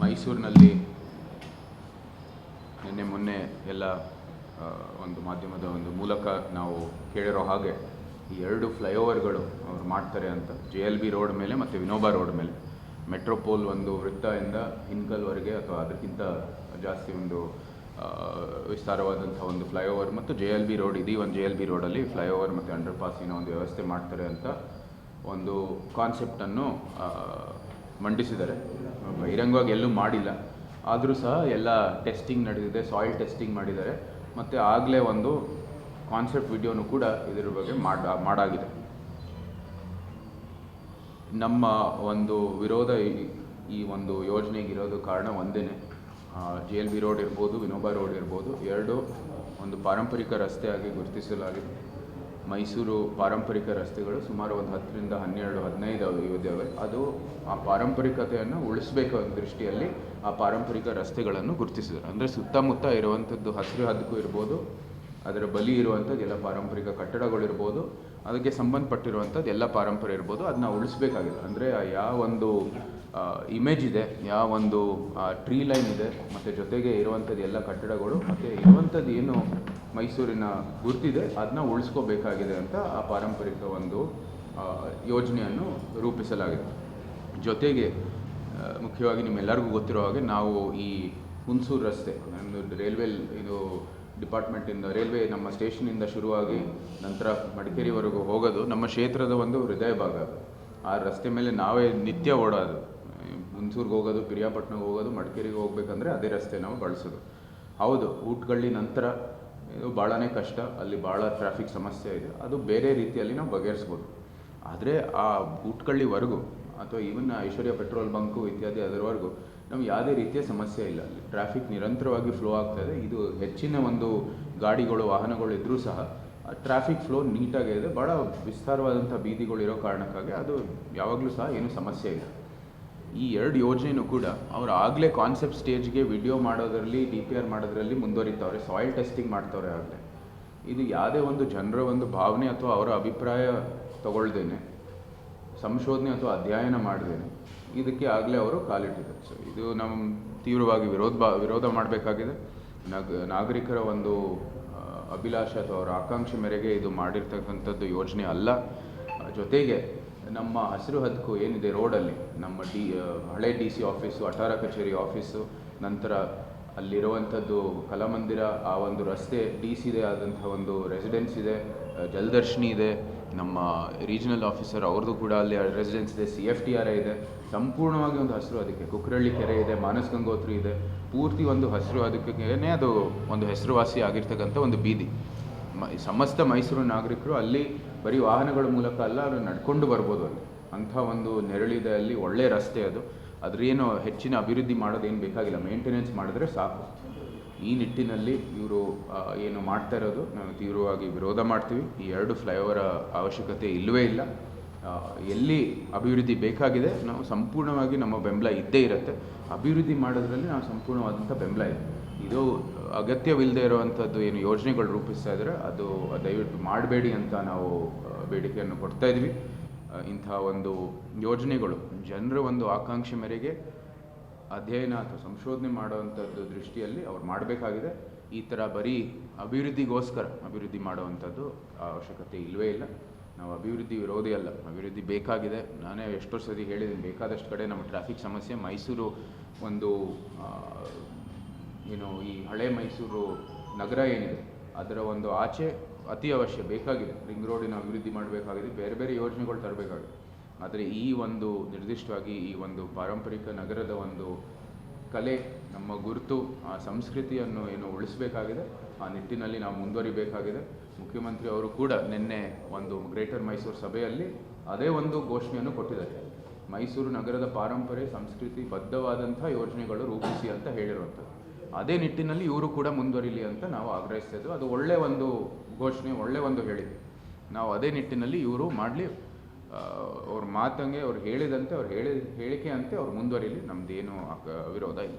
ಮೈಸೂರಿನಲ್ಲಿ ನಿನ್ನೆ ಮೊನ್ನೆ ಎಲ್ಲ ಒಂದು ಮಾಧ್ಯಮದ ಒಂದು ಮೂಲಕ ನಾವು ಕೇಳಿರೋ ಹಾಗೆ ಈ ಎರಡು ಫ್ಲೈಓವರ್ಗಳು ಅವ್ರು ಮಾಡ್ತಾರೆ ಅಂತ. ಜೆ ಎಲ್ ಬಿ ರೋಡ್ ಮೇಲೆ ಮತ್ತು ವಿನೋಬಾ ರೋಡ್ ಮೇಲೆ. ಮೆಟ್ರೋಪೋಲ್ ಒಂದು ವೃತ್ತದಿಂದ ಹಿನ್ಕಲ್ವರೆಗೆ ಅಥವಾ ಅದಕ್ಕಿಂತ ಜಾಸ್ತಿ ಒಂದು ವಿಸ್ತಾರವಾದಂಥ ಒಂದು ಫ್ಲೈಓವರ್ ಮತ್ತು ಜೆ ಎಲ್ ಬಿ ರೋಡ್ ಇದೀ ಒಂದು ಜೆ ಎಲ್ ಬಿ ರೋಡಲ್ಲಿ ಫ್ಲೈಓವರ್ ಮತ್ತು ಅಂಡರ್ ಪಾಸಿನ ಒಂದು ವ್ಯವಸ್ಥೆ ಮಾಡ್ತಾರೆ ಅಂತ ಒಂದು ಕಾನ್ಸೆಪ್ಟನ್ನು ಮಂಡಿಸಿದ್ದಾರೆ. ಬಹಿರಂಗವಾಗಿ ಎಲ್ಲೂ ಮಾಡಿಲ್ಲ. ಆದರೂ ಸಹ ಎಲ್ಲ ಟೆಸ್ಟಿಂಗ್ ನಡೆದಿದೆ ಸಾಯಿಲ್ ಟೆಸ್ಟಿಂಗ್ ಮಾಡಿದ್ದಾರೆ. ಮತ್ತು ಆಗಲೇ ಒಂದು ಕಾನ್ಸೆಪ್ಟ್ ವಿಡಿಯೋನು ಕೂಡ ಇದರ ಬಗ್ಗೆ ಮಾಡ, ಮಾಡಾಗಿದೆ. ನಮ್ಮ ಒಂದು ವಿರೋಧ ಈ- ಒಂದು ಯೋಜನೆಗೆ ಇರೋದು ಕಾರಣ ಒಂದೇ ಜಿ ಎಲ್ ಬಿ ರೋಡ್ ಇರ್ಬೋದು ವಿನೋಬಾ ರೋಡ್ ಇರ್ಬೋದು, ಎರಡು ಒಂದು ಪಾರಂಪರಿಕ ರಸ್ತೆಯಾಗಿ ಗುರುತಿಸಲಾಗಿದೆ. ಮೈಸೂರು ಪಾರಂಪರಿಕ ರಸ್ತೆಗಳು ಸುಮಾರು ಒಂದು ಹತ್ತರಿಂದ ಹನ್ನೆರಡು, ಹದಿನೈದು ಇದ್ದಾವೆ ಅದು ಆ ಪಾರಂಪರಿಕತೆಯನ್ನು ಉಳಿಸಬೇಕು ಅನ್ನೋ ದೃಷ್ಟಿಯಲ್ಲಿ ಆ ಪಾರಂಪರಿಕ ರಸ್ತೆಗಳನ್ನು ಗುರುತಿಸಿದರು. ಅಂದರೆ ಸುತ್ತಮುತ್ತ ಇರುವಂಥದ್ದು ಹಸಿರು ಹದ್ದಕ್ಕೂ ಇರ್ಬೋದು, ಅದರ ಬಲಿ ಇರುವಂಥದ್ದು ಎಲ್ಲ ಪಾರಂಪರಿಕ ಕಟ್ಟಡಗಳಿರ್ಬೋದು ಅದಕ್ಕೆ ಸಂಬಂಧಪಟ್ಟಿರುವಂಥದ್ದು ಎಲ್ಲ ಪಾರಂಪರ್ಯ ಇರ್ಬೋದು, ಅದನ್ನ ಉಳಿಸ್ಬೇಕಾಗಿದೆ ಅಂದರೆ ಯಾವ ಒಂದು ಇಮೇಜ್ ಇದೆ. ಯಾವ ಒಂದು ಟ್ರೀ ಲೈನ್ ಇದೆ. ಮತ್ತು ಜೊತೆಗೆ ಇರುವಂಥದ್ದು ಎಲ್ಲ ಕಟ್ಟಡಗಳು, ಮತ್ತು ಇರುವಂಥದ್ದು ಏನು ಮೈಸೂರಿನ ಗುರ್ತಿದೆ ಅದನ್ನ ಉಳಿಸ್ಕೋಬೇಕಾಗಿದೆ ಅಂತ ಆ ಪಾರಂಪರಿಕ ಒಂದು ಯೋಜನೆಯನ್ನು ರೂಪಿಸಲಾಗಿದೆ. ಜೊತೆಗೆ ಮುಖ್ಯವಾಗಿ ನಿಮ್ಮೆಲ್ಲರಿಗೂ ಗೊತ್ತಿರೋ ಹಾಗೆ ನಾವು ಈ ಹುಣಸೂರು ರಸ್ತೆ, ಒಂದು ರೈಲ್ವೆ ಇದು ಡಿಪಾರ್ಟ್ಮೆಂಟಿಂದ ರೈಲ್ವೆ ನಮ್ಮ ಸ್ಟೇಷನಿಂದ ಶುರುವಾಗಿ ನಂತರ ಮಡಿಕೇರಿವರೆಗೂ ಹೋಗೋದು ನಮ್ಮ ಕ್ಷೇತ್ರದ ಒಂದು ಹೃದಯ ಭಾಗ ಆ ರಸ್ತೆ ಮೇಲೆ ನಾವೇ ನಿತ್ಯ ಓಡೋದು ಹುಣಸೂರ್ಗೆ ಹೋಗೋದು ಪಿರಿಯಾಪಟ್ಟಣಕ್ಕೆ ಹೋಗೋದು, ಮಡಿಕೇರಿಗೆ ಹೋಗ್ಬೇಕಂದ್ರೆ ಅದೇ ರಸ್ತೆ ನಾವು ಬಳಸೋದು. ಹೌದು, ಊಟಗಳ್ಳಿ ನಂತರ ಇದು ಭಾಳನೇ ಕಷ್ಟ. ಅಲ್ಲಿ ಭಾಳ ಟ್ರಾಫಿಕ್ ಸಮಸ್ಯೆ ಇದೆ. ಅದು ಬೇರೆ ರೀತಿಯಲ್ಲಿ ನಾವು ಬಗೆಹರಿಸ್ಬೋದು. ಆದರೆ ಆ ಊಟಗಳ್ಳಿವರೆಗೂ ಅಥವಾ ಈವನ್ ಐಶ್ವರ್ಯ ಪೆಟ್ರೋಲ್ ಬಂಕು ಇತ್ಯಾದಿ ಅದರವರೆಗೂ ನಮ್ಗೆ ಯಾವುದೇ ರೀತಿಯ ಸಮಸ್ಯೆ ಇಲ್ಲ. ಅಲ್ಲಿ ಟ್ರಾಫಿಕ್ ನಿರಂತರವಾಗಿ ಫ್ಲೋ ಆಗ್ತಾ ಇದೆ. ಇದು ಹೆಚ್ಚಿನ ಒಂದು ಗಾಡಿಗಳು, ವಾಹನಗಳು ಇದ್ದರೂ ಸಹ ಟ್ರಾಫಿಕ್ ಫ್ಲೋ ನೀಟಾಗೇ ಇದೆ. ಭಾಳ ವಿಸ್ತಾರವಾದಂಥ ಬೀದಿಗಳು ಇರೋ ಕಾರಣಕ್ಕಾಗಿ ಅದು ಯಾವಾಗಲೂ ಸಹ ಏನೂ ಸಮಸ್ಯೆ ಇಲ್ಲ. ಈ ಎರಡು ಯೋಜನೆಯೂ ಕೂಡ ಅವ್ರು ಆಗಲೇ ಕಾನ್ಸೆಪ್ಟ್ ಸ್ಟೇಜ್ಗೆ ವಿಡಿಯೋ ಮಾಡೋದರಲ್ಲಿ ಡಿ ಪಿ ಆರ್ ಮಾಡೋದ್ರಲ್ಲಿ ಮುಂದುವರಿತಾವ್ರೆ. ಸಾಯಿಲ್ ಟೆಸ್ಟಿಂಗ್ ಮಾಡ್ತವ್ರೆ ಆಗಲೇ. ಇದು ಯಾವುದೇ ಒಂದು ಜನರ ಒಂದು ಭಾವನೆ ಅಥವಾ ಅವರ ಅಭಿಪ್ರಾಯ ತಗೊಳ್ದೇನೆ. ಸಂಶೋಧನೆ ಅಥವಾ ಅಧ್ಯಯನ ಮಾಡ್ದೇನೆ. ಇದಕ್ಕೆ ಆಗಲೇ ಅವರು ಕಾಲಿಟ್ಟಿದ್ದಾರೆ. ಸೊ ಇದು ನಮ್ಮ ತೀವ್ರವಾಗಿ ವಿರೋಧ ವಿರೋಧ ಮಾಡಬೇಕಾಗಿದೆ. ನಾಗ, ನಾಗರಿಕರ ಒಂದು ಅಭಿಲಾಷೆ ಅಥವಾ ಅವರ ಆಕಾಂಕ್ಷೆ ಮೇರೆಗೆ ಇದು ಮಾಡಿರ್ತಕ್ಕಂಥದ್ದು ಯೋಜನೆ ಅಲ್ಲ. ಜೊತೆಗೆ ನಮ್ಮ ಹಸಿರು ಹದಕು ಏನಿದೆ ರೋಡಲ್ಲಿ, ನಮ್ಮ ಡಿ ಹಳೆ ಡಿ ಸಿ ಆಫೀಸು, ಅಠಾರ ಕಚೇರಿ ಆಫೀಸು, ನಂತರ ಅಲ್ಲಿರುವಂಥದ್ದು ಕಲಾಮಂದಿರ, ಆ ಒಂದು ರಸ್ತೆ ಡಿ ಇದೆ ಆದಂಥ ಒಂದು ರೆಸಿಡೆನ್ಸ್ ಇದೆ ಜಲದರ್ಶಿನಿ ಇದೆ, ನಮ್ಮ ರೀಜನಲ್ ಆಫೀಸರ್ ಅವ್ರದ್ದು ಕೂಡ ಅಲ್ಲಿ ರೆಸಿಡೆನ್ಸ್ ಇದೆ ಸಿ ಎಫ್ ಟಿ ಆರ್ ಇದೆ, ಸಂಪೂರ್ಣವಾಗಿ ಒಂದು ಹಸಿರು ಅದಕ್ಕೆ ಕುಕ್ರಳ್ಳಿ ಕೆರೆ ಇದೆ, ಮಾನಸ್ ಗಂಗೋತ್ರಿ ಇದೆ, ಪೂರ್ತಿ ಒಂದು ಹಸಿರು ಅದಕ್ಕೆ ಅದು ಒಂದು ಹೆಸರುವಾಸಿ ಆಗಿರ್ತಕ್ಕಂಥ ಒಂದು ಬೀದಿ. ಮ ಸಮಸ್ತ ಮೈಸೂರು ನಾಗರಿಕರು ಅಲ್ಲಿ ಬರೀ ವಾಹನಗಳ ಮೂಲಕ ಅಲ್ಲ ಅವರು ನಡ್ಕೊಂಡು ಬರ್ಬೋದು ಅಲ್ಲಿ. ಅಂಥ ಒಂದು ನೆರಳಿದೆ ಅಲ್ಲಿ ಒಳ್ಳೆ ರಸ್ತೆ ಅದು. ಅದ್ರೇನು ಹೆಚ್ಚಿನ ಅಭಿವೃದ್ಧಿ ಮಾಡೋದೇನು ಬೇಕಾಗಿಲ್ಲ. ಮೇಂಟೆನೆನ್ಸ್ ಮಾಡಿದ್ರೆ ಸಾಕು. ಈ ನಿಟ್ಟಿನಲ್ಲಿ ಇವರು ಏನು ಮಾಡ್ತಾ ಇರೋದು, ನಾವು ತೀವ್ರವಾಗಿ ವಿರೋಧ ಮಾಡ್ತೀವಿ. ಈ ಎರಡು ಫ್ಲೈಓವರ ಅವಶ್ಯಕತೆ ಇಲ್ಲವೇ ಇಲ್ಲ. ಎಲ್ಲಿ ಅಭಿವೃದ್ಧಿ ಬೇಕಾಗಿದೆ, ನಾವು ಸಂಪೂರ್ಣವಾಗಿ ನಮ್ಮ ಬೆಂಬಲ ಇದ್ದೇ ಇರುತ್ತೆ. ಅಭಿವೃದ್ಧಿ ಮಾಡೋದ್ರಲ್ಲಿ ನಾವು ಸಂಪೂರ್ಣವಾದಂಥ ಬೆಂಬಲ ಇದೆ. ಇದು ಅಗತ್ಯವಿಲ್ಲದೆ ಇರುವಂಥದ್ದು ಏನು ಯೋಜನೆಗಳು ರೂಪಿಸ್ತಾ ಇದ್ದಾರೆ, ಅದು ದಯವಿಟ್ಟು ಮಾಡಬೇಡಿ ಅಂತ ನಾವು ಬೇಡಿಕೆಯನ್ನು ಕೊಡ್ತಾ ಇದ್ವಿ. ಇಂಥ ಒಂದು ಯೋಜನೆಗಳು, ಜನರ ಒಂದು ಆಕಾಂಕ್ಷೆ ಮೇರೆಗೆ ಅಧ್ಯಯನ ಅಥವಾ ಸಂಶೋಧನೆ ಮಾಡುವಂಥದ್ದು ದೃಷ್ಟಿಯಲ್ಲಿ ಅವ್ರು ಮಾಡಬೇಕಾಗಿದೆ. ಈ ಥರ ಬರೀ ಅಭಿವೃದ್ಧಿಗೋಸ್ಕರ, ಅಭಿವೃದ್ಧಿ ಮಾಡುವಂಥದ್ದು ಅವಶ್ಯಕತೆ ಇಲ್ಲವೇ ಇಲ್ಲ. ನಾವು ಅಭಿವೃದ್ಧಿ ವಿರೋಧಿ ಅಲ್ಲ, ಅಭಿವೃದ್ಧಿ ಬೇಕಾಗಿದೆ. ನಾನೇ ಎಷ್ಟೋ ಸರಿ ಹೇಳಿದ್ದೀನಿ, ಬೇಕಾದಷ್ಟು ಕಡೆ ನಮ್ಮ ಟ್ರಾಫಿಕ್ ಸಮಸ್ಯೆ, ಮೈಸೂರು ಒಂದು ಏನು ಈ ಹಳೆ ಮೈಸೂರು ನಗರ ಏನಿದೆ, ಅದರ ಒಂದು ಆಚೆ ಅತಿ ಅವಶ್ಯ ಬೇಕಾಗಿದೆ. ರಿಂಗ್ ರೋಡಿನ ಅಭಿವೃದ್ಧಿ ಮಾಡಬೇಕಾಗಿದೆ, ಬೇರೆ ಬೇರೆ ಯೋಜನೆಗಳು ತರಬೇಕಾಗಿದೆ. ಆದರೆ ಈ ಒಂದು ನಿರ್ದಿಷ್ಟವಾಗಿ ಈ ಒಂದು ಪಾರಂಪರಿಕ ನಗರದ ಒಂದು ಕಲೆ, ನಮ್ಮ ಗುರುತು, ಆ ಸಂಸ್ಕೃತಿಯನ್ನು ಏನು ಉಳಿಸಬೇಕಾಗಿದೆ, ಆ ನಿಟ್ಟಿನಲ್ಲಿ ನಾವು ಮುಂದುವರಿಬೇಕಾಗಿದೆ. ಮುಖ್ಯಮಂತ್ರಿ ಅವರು ಕೂಡ ನಿನ್ನೆ ಒಂದು ಗ್ರೇಟರ್ ಮೈಸೂರು ಸಭೆಯಲ್ಲಿ ಅದೇ ಒಂದು ಘೋಷಣೆಯನ್ನು ಕೊಟ್ಟಿದ್ದಾರೆ. ಮೈಸೂರು ನಗರದ ಪಾರಂಪರೆ, ಸಂಸ್ಕೃತಿ ಬದ್ಧವಾದಂಥ ಯೋಜನೆಗಳು ರೂಪಿಸಿ ಅಂತ ಹೇಳಿರುವಂಥದ್ದು. ಅದೇ ನಿಟ್ಟಿನಲ್ಲಿ ಇವರು ಕೂಡ ಮುಂದುವರಿಲಿ ಅಂತ ನಾವು ಆಗ್ರಹಿಸ್ತಿದ್ವು ಅದು ಒಳ್ಳೆ ಒಂದು ಘೋಷಣೆ ಒಳ್ಳೆ ಒಂದು ಹೇಳಿಕೆ. ನಾವು ಅದೇ ನಿಟ್ಟಿನಲ್ಲಿ ಇವರು ಮಾಡಲಿ ಅವ್ರ ಮಾತಂಗೆ ಅವ್ರು ಹೇಳಿದಂತೆ ಅವ್ರು ಹೇಳಿದ ಹೇಳಿಕೆ ಅಂತೆ ಅವ್ರು ಮುಂದುವರಿಲಿ. ನಮ್ದೇನು ಅಕ- ವಿರೋಧ ಇಲ್ಲ.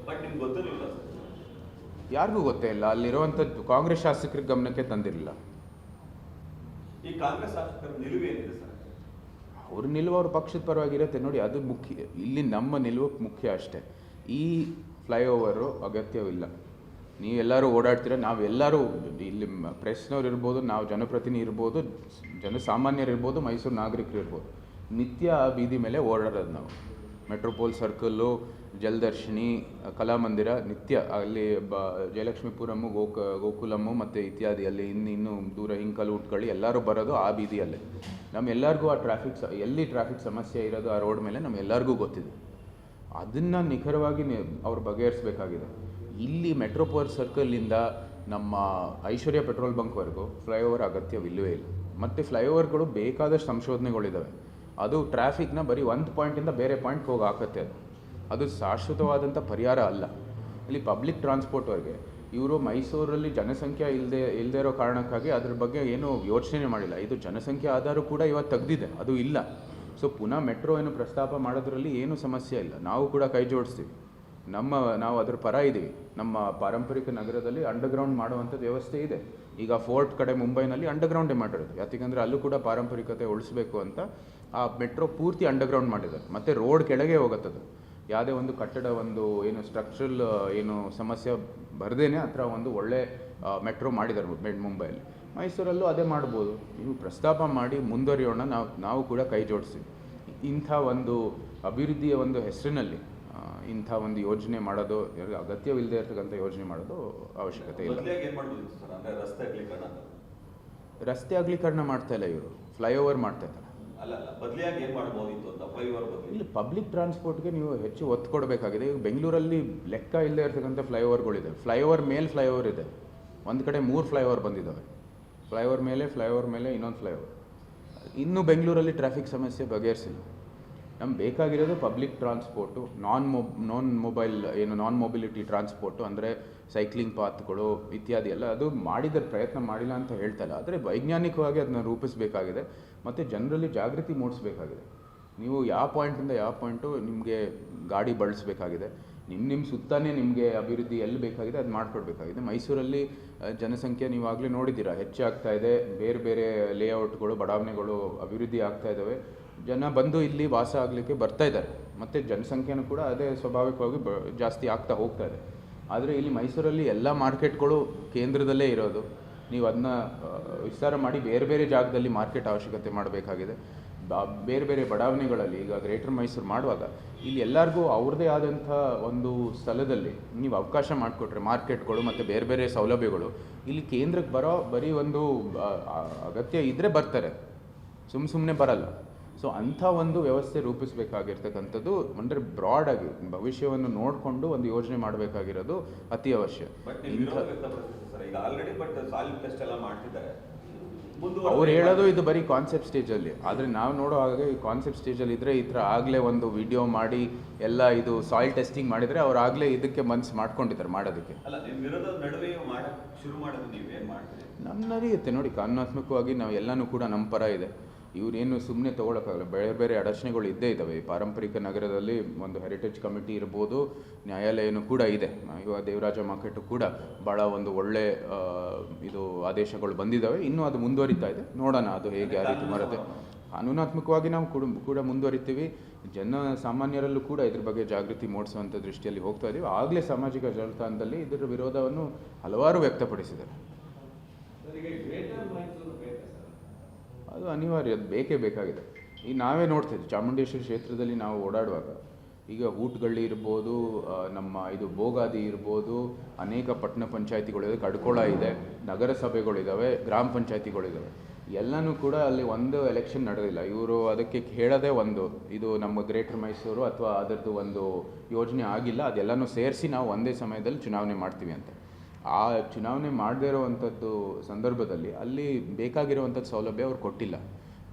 ಯಾರಿಗೂ ಗೊತ್ತೇ ಇಲ್ಲ. ಅಲ್ಲಿರುವಂಥದ್ದು ಕಾಂಗ್ರೆಸ್ ಶಾಸಕರ ಗಮನಕ್ಕೆ ತಂದಿರಲಿಲ್ಲ. ಈ ಕಾಂಗ್ರೆಸ್ ಶಾಸಕರ ನಿಲುವು ಏನಿದೆ ಸರ್? ಅವ್ರ ನಿಲುವು ಅವ್ರ ಪಕ್ಷದ ಪರವಾಗಿರುತ್ತೆ ನೋಡಿ ಅದು ಮುಖ್ಯ. ಇಲ್ಲಿ ನಮ್ಮ ನಿಲುವು ಮುಖ್ಯ ಅಷ್ಟೇ. ಈ ಫ್ಲೈಓವರು ಅಗತ್ಯವಿಲ್ಲ. ನೀವೆಲ್ಲರೂ ಓಡಾಡ್ತೀರ, ನಾವೆಲ್ಲರೂ ಇಲ್ಲಿ ಪ್ರೆಸ್ನವ್ರು ಇರ್ಬೋದು ನಾವು ಜನಪ್ರತಿನಿಧಿ ಇರ್ಬೋದು ಜನಸಾಮಾನ್ಯರು ಇರ್ಬೋದು ಮೈಸೂರು ನಾಗರಿಕರು ಇರ್ಬೋದು ನಿತ್ಯ ಆ ಬೀದಿ ಮೇಲೆ ಓಡಾಡೋದು ನಾವು. ಮೆಟ್ರೋಪೋಲ್ ಸರ್ಕಲ್ಲು, ಜಲದರ್ಶಿನಿ, ಕಲಾಮಂದಿರ, ನಿತ್ಯ ಅಲ್ಲಿ ಬ ಜಯಲಕ್ಷ್ಮೀಪುರಮ್ಮು, ಗೋಕ ಗೋಕುಲಮ್ಮು ಮತ್ತು ಇತ್ಯಾದಿ ಅಲ್ಲಿ ಇನ್ನು ಇನ್ನೂ ದೂರ ಹಿಂಕಲ್ ಉಟ್ಕೊಳ್ಳಿ, ಎಲ್ಲರೂ ಬರೋದು ಆ ಬೀದಿಯಲ್ಲೇ. ನಮ್ಮೆಲ್ಲರಿಗೂ ಆ ಟ್ರಾಫಿಕ್ ಎಲ್ಲಿ ಟ್ರಾಫಿಕ್ ಸಮಸ್ಯೆ ಇರೋದು ಆ ರೋಡ್ ಮೇಲೆ ನಮ್ಮೆಲ್ಲರಿಗೂ ಗೊತ್ತಿದೆ. ಅದನ್ನು ನಿಖರವಾಗಿ ಅವ್ರು ಬಗೆಹರಿಸಬೇಕಾಗಿದೆ. ಇಲ್ಲಿ ಮೆಟ್ರೋಪೋಲ್ ಸರ್ಕಲ್ಲಿಂದ ನಮ್ಮ ಐಶ್ವರ್ಯ ಪೆಟ್ರೋಲ್ ಬಂಕ್ವರೆಗೂ ಫ್ಲೈಓವರ್ ಅಗತ್ಯವಿಲ್ಲವೇ ಇಲ್ಲ. ಮತ್ತು ಫ್ಲೈಓವರ್ಗಳು ಬೇಕಾದಷ್ಟು ಸಂಶೋಧನೆಗಳಿದ್ದಾವೆ ಅದು ಟ್ರಾಫಿಕ್ನ ಬರೀ ಒಂದು ಪಾಯಿಂಟಿಂದ ಬೇರೆ ಪಾಯಿಂಟ್ಗೆ ಹೋಗಿ ಹಾಕತ್ತೆ ಅದು. ಅದು ಶಾಶ್ವತವಾದಂಥ ಪರಿಹಾರ ಅಲ್ಲ. ಇಲ್ಲಿ ಪಬ್ಲಿಕ್ ಟ್ರಾನ್ಸ್ಪೋರ್ಟ್ವರೆಗೆ ಇವರು ಮೈಸೂರಲ್ಲಿ ಜನಸಂಖ್ಯೆ ಇಲ್ಲದೆ ಇಲ್ಲದೆ ಇರೋ ಕಾರಣಕ್ಕಾಗಿ ಅದ್ರ ಬಗ್ಗೆ ಏನೂ ಯೋಚನೆ ಮಾಡಿಲ್ಲ. ಇದು ಜನಸಂಖ್ಯೆ ಆಧಾರ ಕೂಡ ಇವತ್ತು ತೆಗ್ದಿದೆ. ಅದು ಇಲ್ಲ. ಸೊ ಪುನಃ ಮೆಟ್ರೋ ಏನು ಪ್ರಸ್ತಾಪ ಮಾಡೋದ್ರಲ್ಲಿ ಏನೂ ಸಮಸ್ಯೆ ಇಲ್ಲ. ನಾವು ಕೂಡ ಕೈ ಜೋಡಿಸ್ತೀವಿ. ನಮ್ಮ, ನಾವು ಅದ್ರ ಪರ ಇದ್ದೀವಿ ನಮ್ಮ ಪಾರಂಪರಿಕ ನಗರದಲ್ಲಿ ಅಂಡರ್ಗ್ರೌಂಡ್ ಮಾಡುವಂಥದ್ದು ವ್ಯವಸ್ಥೆ ಇದೆ. ಈಗ ಫೋರ್ಟ್ ಕಡೆ ಮುಂಬೈನಲ್ಲಿ ಅಂಡರ್ಗ್ರೌಂಡೇ ಮಾಡಿರೋದು. ಯಾಕೆಂದರೆ ಅಲ್ಲೂ ಕೂಡ ಪಾರಂಪರಿಕತೆ ಉಳಿಸ್ಬೇಕು ಅಂತ ಆ ಮೆಟ್ರೋ ಪೂರ್ತಿ ಅಂಡರ್ಗ್ರೌಂಡ್ ಮಾಡಿದ್ದಾರೆ. ಮತ್ತು ರೋಡ್ ಕೆಳಗೆ ಹೋಗುತ್ತದು. ಯಾವುದೇ ಒಂದು ಕಟ್ಟಡ, ಒಂದು ಏನು ಸ್ಟ್ರಕ್ಚರಲ್ ಏನು ಸಮಸ್ಯೆ ಬರದೇನೆ ಹತ್ರ ಒಂದು ಒಳ್ಳೆ ಮೆಟ್ರೋ ಮಾಡಿದ್ದಾರೆ ಮುಂಬೈಯಲ್ಲಿ. ಮೈಸೂರಲ್ಲೂ ಅದೇ ಮಾಡ್ಬೋದು. ನೀವು ಪ್ರಸ್ತಾಪ ಮಾಡಿ ಮುಂದುವರಿಯೋಣ. ನಾವು ನಾವು ಕೂಡ ಕೈ ಜೋಡಿಸಿ ಇಂಥ ಒಂದು ಅಭಿವೃದ್ಧಿಯ ಒಂದು ಹೆಸರಿನಲ್ಲಿ ಇಂಥ ಒಂದು ಯೋಜನೆ ಮಾಡೋದು ಅಗತ್ಯವಿಲ್ಲದೆ ಇರತಕ್ಕಂಥ ಯೋಜನೆ ಮಾಡೋದು ಅವಶ್ಯಕತೆ ಇಲ್ಲ. ರಸ್ತೆ ಅಗಲೀಕರಣ ರಸ್ತೆ ಅಗಲೀಕರಣ ಮಾಡ್ತಾ ಇಲ್ಲ ಇವರು. ಫ್ಲೈಓವರ್ ಮಾಡ್ತಾ ಇದ್ದಾರೆ. ಇಲ್ಲಿ ಪಬ್ಲಿಕ್ ಟ್ರಾನ್ಸ್ಪೋರ್ಟ್ಗೆ ನೀವು ಹೆಚ್ಚು ಒತ್ತು ಕೊಡಬೇಕಾಗಿದೆ. ಈಗ ಬೆಂಗಳೂರಲ್ಲಿ ಲೆಕ್ಕ ಇಲ್ಲದೆ ಇರತಕ್ಕಂಥ ಫ್ಲೈಓವರ್ಗಳಿದೆ. ಫ್ಲೈಓವರ್ ಮೇಲೆ ಫ್ಲೈಓವರ್ ಇದೆ. ಒಂದು ಕಡೆ ಮೂರು ಫ್ಲೈಓವರ್ ಬಂದಿದ್ದಾವೆ ಫ್ಲೈಓವರ್ ಮೇಲೆ ಫ್ಲೈಓವರ್ ಮೇಲೆ, ಇನ್ನೊಂದು ಫ್ಲೈಓವರ್. ಇನ್ನೂ ಬೆಂಗಳೂರಲ್ಲಿ ಟ್ರಾಫಿಕ್ ಸಮಸ್ಯೆ ಬಗೆಹರಿಸಿಲ್ಲ. ನಮ್ಗೆ ಬೇಕಾಗಿರೋದು public transport, non mob non mobile, ಏನು ನಾನ್ ಮೊಬಿಲಿಟಿ ಟ್ರಾನ್ಸ್ಪೋರ್ಟು, ಅಂದರೆ ಸೈಕ್ಲಿಂಗ್ ಪಾತ್ಗಳು ಇತ್ಯಾದಿ ಎಲ್ಲ. ಅದು ಮಾಡಿದ ಪ್ರಯತ್ನ ಮಾಡಿಲ್ಲ ಅಂತ ಹೇಳ್ತಲ್ಲ ಆದರೆ ವೈಜ್ಞಾನಿಕವಾಗಿ ಅದನ್ನ ರೂಪಿಸಬೇಕಾಗಿದೆ. ಮತ್ತು ಜನರಲ್ಲಿ ಜಾಗೃತಿ ಮೂಡಿಸ್ಬೇಕಾಗಿದೆ. ನೀವು ಯಾವ ಪಾಯಿಂಟಿಂದ ಯಾವ ಪಾಯಿಂಟು ನಿಮಗೆ ಗಾಡಿ ಬಳಸಬೇಕಾಗಿದೆ. ನಿಮ್ಮ ನಿಮ್ಮ ಸುತ್ತಾನೇ ನಿಮಗೆ ಅಭಿವೃದ್ಧಿ ಎಲ್ಲಿ ಬೇಕಾಗಿದೆ ಅದು ಮಾಡಿಕೊಡ್ಬೇಕಾಗಿದೆ. ಮೈಸೂರಲ್ಲಿ ಜನಸಂಖ್ಯೆ ನೀವು ಆಗಲೇ ನೋಡಿದ್ದೀರಾ. ಹೆಚ್ಚಾಗ್ತಾ ಇದೆ. ಬೇರೆ ಬೇರೆ ಲೇಔಟ್ಗಳು ಬಡಾವಣೆಗಳು ಅಭಿವೃದ್ಧಿ ಆಗ್ತಾ ಇದ್ದಾವೆ ಜನ ಬಂದು ಇಲ್ಲಿ ವಾಸ ಆಗಲಿಕ್ಕೆ ಬರ್ತಾ ಇದ್ದಾರೆ. ಮತ್ತು ಜನಸಂಖ್ಯೆನೂ ಕೂಡ ಅದೇ ಸ್ವಾಭಾವಿಕವಾಗಿ ಬ, ಜಾಸ್ತಿ ಆಗ್ತಾ ಹೋಗ್ತಾ ಇದೆ. ಆದರೆ ಇಲ್ಲಿ ಮೈಸೂರಲ್ಲಿ ಎಲ್ಲ ಮಾರ್ಕೆಟ್ಗಳು ಕೇಂದ್ರದಲ್ಲೇ ಇರೋದು. ನೀವು ಅದನ್ನ ವಿಸ್ತಾರ ಮಾಡಿ ಬೇರೆ ಬೇರೆ ಜಾಗದಲ್ಲಿ ಮಾರ್ಕೆಟ್ ಅವಶ್ಯಕತೆ ಮಾಡಬೇಕಾಗಿದೆ. ಬೇರೆ ಬೇರೆ ಬಡಾವಣೆಗಳಲ್ಲಿ ಈಗ ಗ್ರೇಟರ್ ಮೈಸೂರು ಮಾಡುವಾಗ ಇಲ್ಲಿ ಎಲ್ಲರಿಗೂ ಅವ್ರದ್ದೇ ಆದಂಥ ಒಂದು ಸ್ಥಳದಲ್ಲಿ ನೀವು ಅವಕಾಶ ಮಾಡಿಕೊಟ್ರೆ ಮಾರ್ಕೆಟ್ಗಳು ಮತ್ತು ಬೇರೆ ಬೇರೆ ಸೌಲಭ್ಯಗಳು ಇಲ್ಲಿ ಕೇಂದ್ರಕ್ಕೆ ಬರೋ ಬರೀ ಒಂದು ಅಗತ್ಯ ಇದ್ದರೆ ಬರ್ತಾರೆ. ಸುಮ್ಮ ಸುಮ್ಮನೆ ಬರಲ್ಲ. ಸೊ ಅಂಥ ಒಂದು ವ್ಯವಸ್ಥೆ ರೂಪಿಸಬೇಕಾಗಿರ್ತಕ್ಕಂಥದ್ದು ಅಂದರೆ ಆಗಿ ಭವಿಷ್ಯವನ್ನು ನೋಡಿಕೊಂಡು ಒಂದು ಯೋಜನೆ ಮಾಡಬೇಕಾಗಿರೋದು ಅತಿ ಅವಶ್ಯ. ಅವ್ರು ಹೇಳೋದು ಇದು ಬರೀ ಕಾನ್ಸೆಪ್ಟ್ ಸ್ಟೇಜಲ್ಲಿ ಆದರೆ ನಾವು ನೋಡೋ ಹಾಗೆ ಈ ಕಾನ್ಸೆಪ್ಟ್ ಸ್ಟೇಜಲ್ಲಿ ಇದ್ದರೆ ಈ ಥರ ಆಗಲೇ ಒಂದು ವಿಡಿಯೋ ಮಾಡಿ ಎಲ್ಲ ಇದು ಸಾಯಿಲ್ ಟೆಸ್ಟಿಂಗ್ ಮಾಡಿದರೆ ಅವ್ರು ಆಗಲೇ ಇದಕ್ಕೆ ಮನ್ಸು ಮಾಡ್ಕೊಂಡಿದ್ದಾರೆ ಮಾಡೋದಕ್ಕೆ. ನಮ್ಮ ನಡೆಯುತ್ತೆ ನೋಡಿ ಕಾನೂನಾತ್ಮಕವಾಗಿ ನಾವು ಎಲ್ಲನೂ ಕೂಡ ನಮ್ಮ ಪರ ಇದೆ. ಇವರೇನು ಸುಮ್ಮನೆ ತೊಗೊಳಕ್ಕಾಗಲ್ಲ. ಬೇರೆ ಬೇರೆ ಅಡಚಣೆಗಳು ಇದ್ದೇ ಇದ್ದಾವೆ ಈ ಪಾರಂಪರಿಕ ನಗರದಲ್ಲಿ ಒಂದು ಹೆರಿಟೇಜ್ ಕಮಿಟಿ ಇರ್ಬೋದು, ನ್ಯಾಯಾಲಯನೂ ಕೂಡ ಇದೆ. ಇವಾಗ ದೇವರಾಜ ಮಾರ್ಕೆಟು ಕೂಡ ಭಾಳ ಒಂದು ಒಳ್ಳೆ ಇದು ಆದೇಶಗಳು ಬಂದಿದ್ದಾವೆ ಇನ್ನೂ ಅದು ಮುಂದುವರಿತಾ ಇದೆ. ನೋಡೋಣ ಅದು ಹೇಗೆ ಆ ರೀತಿ ಮಾಡುತ್ತೆ. ಕಾನೂನಾತ್ಮಕವಾಗಿ ನಾವು ಕೂಡ ಕೂಡ ಮುಂದುವರಿತೀವಿ. ಜನ ಸಾಮಾನ್ಯರಲ್ಲೂ ಕೂಡ ಇದ್ರ ಬಗ್ಗೆ ಜಾಗೃತಿ ಮೂಡಿಸುವಂಥ ದೃಷ್ಟಿಯಲ್ಲಿ ಹೋಗ್ತಾ ಇದ್ದೀವಿ ಆಗಲೇ ಸಾಮಾಜಿಕ ಜಾಲತಾಣದಲ್ಲಿ ಇದರ ವಿರೋಧವನ್ನು ಹಲವಾರು ವ್ಯಕ್ತಪಡಿಸಿದ್ದಾರೆ. ಅದು ಅನಿವಾರ್ಯ ಅದು ಬೇಕೇ ಬೇಕಾಗಿದೆ. ಈಗ ನಾವೇ ನೋಡ್ತಿದ್ವಿ ಚಾಮುಂಡೇಶ್ವರಿ ಕ್ಷೇತ್ರದಲ್ಲಿ ನಾವು ಓಡಾಡುವಾಗ. ಈಗ ಆ, ನಮ್ಮ ಇದು ಬೋಗಾದಿ ಇರ್ಬೋದು ಅನೇಕ ಪಟ್ಟಣ ಪಂಚಾಯತಿಗಳಿದೆ ಕಡ್ಕೊಳ ಇದೆ ನಗರಸಭೆಗಳಿದ್ದಾವೆ ಗ್ರಾಮ ಪಂಚಾಯತಿಗಳಿದ್ದಾವೆ ಎಲ್ಲನೂ ಕೂಡ ಅಲ್ಲಿ ಒಂದು ಎಲೆಕ್ಷನ್ ನಡೆದಿಲ್ಲ. ಇವರು ಅದಕ್ಕೆ ಹೇಳೋದೇ ಒಂದು ಇದು ನಮ್ಮ ಗ್ರೇಟರ್ ಮೈಸೂರು ಅಥವಾ ಅದರದ್ದು ಒಂದು ಯೋಜನೆ ಆಗಿಲ್ಲ ಅದೆಲ್ಲನೂ ಸೇರಿಸಿ ನಾವು ಒಂದೇ ಸಮಯದಲ್ಲಿ ಚುನಾವಣೆ ಮಾಡ್ತೀವಿ ಅಂತ. ಆ ಚುನಾವಣೆ ಮಾಡದೇ ಇರೋವಂಥದ್ದು ಸಂದರ್ಭದಲ್ಲಿ ಅಲ್ಲಿ ಬೇಕಾಗಿರುವಂಥದ್ದು ಸೌಲಭ್ಯ ಅವ್ರು ಕೊಟ್ಟಿಲ್ಲ.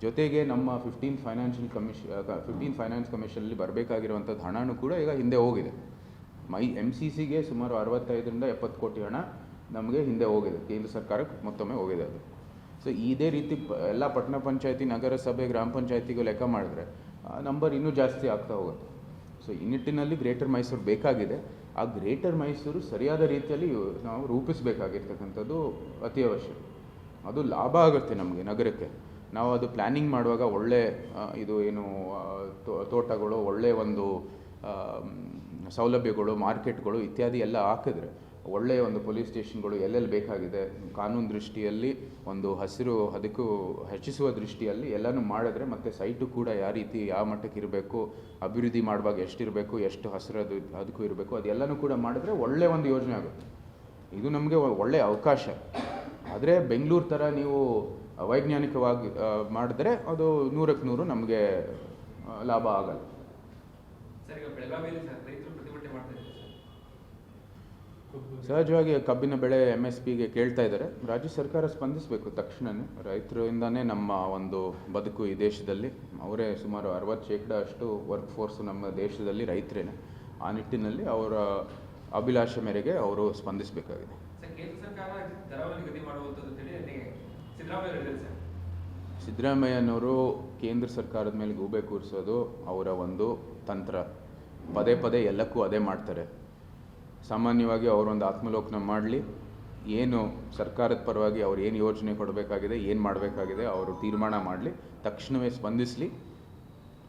ಜೊತೆಗೆ ನಮ್ಮ fifteen financial commission fifteen finance ಕಮಿಷನಲ್ಲಿ ಬರಬೇಕಾಗಿರುವಂಥದ್ದು ಹಣನೂ ಕೂಡ ಈಗ ಹಿಂದೆ ಹೋಗಿದೆ. ಮೈ ಎಂ ಸಿ ಸಿಗೆ ಸುಮಾರು ಅರವತ್ತೈದರಿಂದ ಎಪ್ಪತ್ತು ಕೋಟಿ ಹಣ ನಮಗೆ ಹಿಂದೆ ಹೋಗಿದೆ. ಕೇಂದ್ರ ಸರ್ಕಾರಕ್ಕೆ ಮತ್ತೊಮ್ಮೆ ಹೋಗಿದೆ ಅದು. ಸೊ ಇದೇ ರೀತಿ ಎಲ್ಲ ಪಟ್ಟಣ ಪಂಚಾಯತಿ, ನಗರಸಭೆ, ಗ್ರಾಮ ಪಂಚಾಯತಿಗೂ ಲೆಕ್ಕ ಮಾಡಿದ್ರೆ ನಂಬರ್ ಇನ್ನೂ ಜಾಸ್ತಿ ಆಗ್ತಾ ಹೋಗುತ್ತೆ. ಸೊ ಈ ನಿಟ್ಟಿನಲ್ಲಿ ಗ್ರೇಟರ್ ಮೈಸೂರು ಬೇಕಾಗಿದೆ. ಆ ಗ್ರೇಟರ್ ಮೈಸೂರು ಸರಿಯಾದ ರೀತಿಯಲ್ಲಿ ನಾವು ರೂಪಿಸಬೇಕಾಗಿರ್ತಕ್ಕಂಥದ್ದು ಅತಿ ಅವಶ್ಯ. ಅದು ಲಾಭ ಆಗುತ್ತೆ ನಮಗೆ ನಗರಕ್ಕೆ. ನಾವು ಅದು ಪ್ಲ್ಯಾನಿಂಗ್ ಮಾಡುವಾಗ ಒಳ್ಳೆ ಇದು ಏನು ತೋಟಗಳು, ಒಳ್ಳೆ ಒಂದು ಸೌಲಭ್ಯಗಳು, ಮಾರ್ಕೆಟ್ಗಳು ಇತ್ಯಾದಿ ಎಲ್ಲ ಹಾಕಿದ್ರೆ ಒಳ್ಳೆಯ ಒಂದು ಪೊಲೀಸ್ ಸ್ಟೇಷನ್ಗಳು ಎಲ್ಲೆಲ್ಲಿ ಬೇಕಾಗಿದೆ, ಕಾನೂನು ದೃಷ್ಟಿಯಲ್ಲಿ ಒಂದು ಹಸಿರು ಅದಕ್ಕೂ ಹೆಚ್ಚಿಸುವ ದೃಷ್ಟಿಯಲ್ಲಿ ಎಲ್ಲನೂ ಮಾಡಿದ್ರೆ ಮತ್ತು ಸೈಟು ಕೂಡ ಯಾವ ರೀತಿ, ಯಾವ ಮಟ್ಟಕ್ಕೆ ಇರಬೇಕು, ಅಭಿವೃದ್ಧಿ ಮಾಡುವಾಗ ಎಷ್ಟಿರಬೇಕು, ಎಷ್ಟು ಹಸಿರದು ಅದಕ್ಕೂ ಇರಬೇಕು, ಅದೆಲ್ಲನೂ ಕೂಡ ಮಾಡಿದ್ರೆ ಒಳ್ಳೆಯ ಒಂದು ಯೋಜನೆ ಆಗುತ್ತೆ. ಇದು ನಮಗೆ ಒಳ್ಳೆಯ ಅವಕಾಶ. ಆದರೆ ಬೆಂಗಳೂರು ಥರ ನೀವು ವೈಜ್ಞಾನಿಕವಾಗಿ ಮಾಡಿದ್ರೆ ಅದು ನೂರಕ್ಕೆ ನೂರು ನಮಗೆ ಲಾಭ ಆಗಲ್ಲ ಸರ್ ಈಗ ಬೆಳಗಾವಿಯಲ್ಲಿ ಸರ್ ರೈತರು ಪ್ರತಿಭಟನೆ ಮಾಡ್ತಾ ಇದ್ದಾರೆ ಸರ್ ಸಹಜವಾಗಿ ಕಬ್ಬಿನ ಬೆಳೆ ಎಂ ಎಸ್ ಪಿಗೆ ಕೇಳ್ತಾ ಇದ್ದಾರೆ. ರಾಜ್ಯ ಸರ್ಕಾರ ಸ್ಪಂದಿಸಬೇಕು ತಕ್ಷಣವೇ ರೈತರಿಂದನೇ ನಮ್ಮ ಒಂದು ಬದುಕು ಈ ದೇಶದಲ್ಲಿ. ಅವರೇ ಸುಮಾರು ಅರವತ್ತು ಶೇಕಡ ಅಷ್ಟು ವರ್ಕ್ ಫೋರ್ಸ್ ನಮ್ಮ ದೇಶದಲ್ಲಿ ರೈತರೇನೆ. ಆ ನಿಟ್ಟಿನಲ್ಲಿ ಅವರ ಅಭಿಲಾಷೆ ಮೇರೆಗೆ ಅವರು ಸ್ಪಂದಿಸಬೇಕಾಗಿದೆ. ಸಿದ್ದರಾಮಯ್ಯನವರು ಕೇಂದ್ರ ಸರ್ಕಾರದ ಮೇಲೆ ಗೂಬೆ ಕೂರಿಸೋದು ಅವರ ಒಂದು ತಂತ್ರ. ಪದೇ ಪದೇ ಎಲ್ಲಕ್ಕೂ ಅದೇ ಮಾಡ್ತಾರೆ. ಸಾಮಾನ್ಯವಾಗಿ ಅವರೊಂದು ಆತ್ಮಲೋಕನ ಮಾಡಲಿ. ಏನು ಸರ್ಕಾರದ ಪರವಾಗಿ ಅವ್ರು ಏನು ಯೋಜನೆ ಕೊಡಬೇಕಾಗಿದೆ ಏನು ಮಾಡಬೇಕಾಗಿದೆ ಅವರು ತೀರ್ಮಾನ ಮಾಡಲಿ. ತಕ್ಷಣವೇ ಸ್ಪಂದಿಸಲಿ.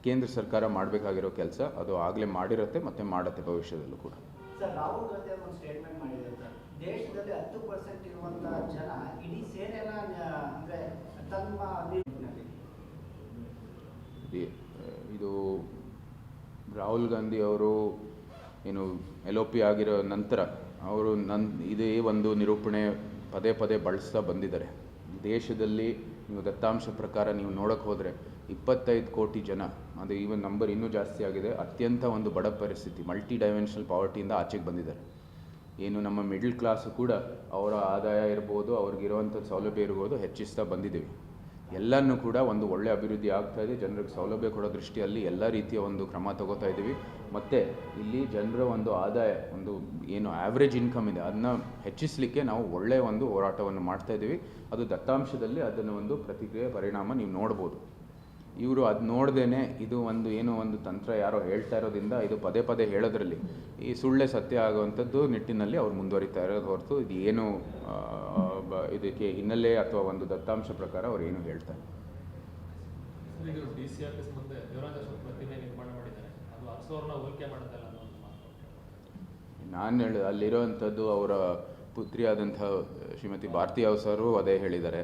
ಕೇಂದ್ರ ಸರ್ಕಾರ ಮಾಡಬೇಕಾಗಿರೋ ಕೆಲಸ ಅದು ಆಗಲೇ ಮಾಡಿರುತ್ತೆ ಮತ್ತು ಮಾಡುತ್ತೆ ಭವಿಷ್ಯದಲ್ಲೂ ಕೂಡ. ದೇಶದಲ್ಲಿ ಹತ್ತು ಪರ್ಸೆಂಟ್ ಇರುವಂತಹ ಜನ ಇಡೀ ಸೇನೆನ ಅಂದ್ರೆ ತಮ್ಮ ಇದು ರಾಹುಲ್ ಗಾಂಧಿ ಅವರು ಏನು ಎಲ್ ಪಿ ಆಗಿರೋ ನಂತರ ಅವರು ನನ್ನ ಇದೇ ಒಂದು ನಿರೂಪಣೆ ಪದೇ ಪದೇ ಬಳಸ್ತಾ ಬಂದಿದ್ದಾರೆ. ದೇಶದಲ್ಲಿ ನೀವು ದತ್ತಾಂಶ ಪ್ರಕಾರ ನೀವು ನೋಡೋಕೆ ಹೋದರೆ ಇಪ್ಪತ್ತೈದು ಕೋಟಿ ಜನ, ಅದು ಈವನ್ ನಂಬರ್ ಇನ್ನೂ ಜಾಸ್ತಿ ಆಗಿದೆ, ಅತ್ಯಂತ ಒಂದು ಬಡ ಪರಿಸ್ಥಿತಿ ಮಲ್ಟಿ ಡೈಮೆನ್ಷನಲ್ ಪಾವರ್ಟಿಯಿಂದ ಆಚೆಗೆ ಬಂದಿದ್ದಾರೆ. ಏನು ನಮ್ಮ ಮಿಡ್ಲ್ ಕ್ಲಾಸು ಕೂಡ ಅವರ ಆದಾಯ ಇರ್ಬೋದು ಅವ್ರಿಗಿರುವಂಥ ಸೌಲಭ್ಯ ಇರ್ಬೋದು, ಹೆಚ್ಚಿಸ್ತಾ ಬಂದಿದ್ದೀವಿ. ಎಲ್ಲನೂ ಕೂಡ ಒಂದು ಒಳ್ಳೆ ಅಭಿವೃದ್ಧಿ ಆಗ್ತಾ ಇದೆ, ಜನರಿಗೆ ಸೌಲಭ್ಯ ಕೊಡೋ ದೃಷ್ಟಿಯಲ್ಲಿ ಎಲ್ಲ ರೀತಿಯ ಒಂದು ಕ್ರಮ ತಗೋತಾ ಇದ್ದೀವಿ. ಮತ್ತು ಇಲ್ಲಿ ಜನರ ಒಂದು ಆದಾಯ, ಒಂದು ಏನು ಆ್ಯಾವ್ರೇಜ್ ಇನ್ಕಮ್ ಇದೆ ಅದನ್ನ ಹೆಚ್ಚಿಸಲಿಕ್ಕೆ ನಾವು ಒಳ್ಳೆಯ ಒಂದು ಹೋರಾಟವನ್ನು ಮಾಡ್ತಾ ಇದ್ದೀವಿ. ಅದು ದತ್ತಾಂಶದಲ್ಲಿ ಅದನ್ನು ಒಂದು ಪ್ರತಿಕ್ರಿಯೆ, ಪರಿಣಾಮ ನೀವು ನೋಡ್ಬೋದು. ಇವರು ಅದು ನೋಡ್ದೇ ಇದು ಒಂದು ಏನೋ ಒಂದು ತಂತ್ರ ಯಾರೋ ಹೇಳ್ತಾ ಇರೋದ್ರಿಂದ ಇದು ಪದೇ ಪದೇ ಹೇಳೋದ್ರಲ್ಲಿ ಈ ಸುಳ್ಳೆ ಸತ್ಯ ಆಗುವಂಥದ್ದು ನಿಟ್ಟಿನಲ್ಲಿ ಅವ್ರು ಮುಂದುವರಿತಾ ಇರೋದು ಹೊರತು ಇದು ಏನು ಇದಕ್ಕೆ ಹಿನ್ನೆಲೆ ಅಥವಾ ಒಂದು ದತ್ತಾಂಶ ಪ್ರಕಾರ ಅವ್ರು ಏನು ಹೇಳ್ತಾರೆ? ನಾನು ಹೇಳಿದೆ ಅಲ್ಲಿರೋವಂಥದ್ದು ಅವರ ಪುತ್ರಿಯಾದಂಥ ಶ್ರೀಮತಿ ಭಾರತಿ ಅವಸರು ಅದೇ ಹೇಳಿದ್ದಾರೆ.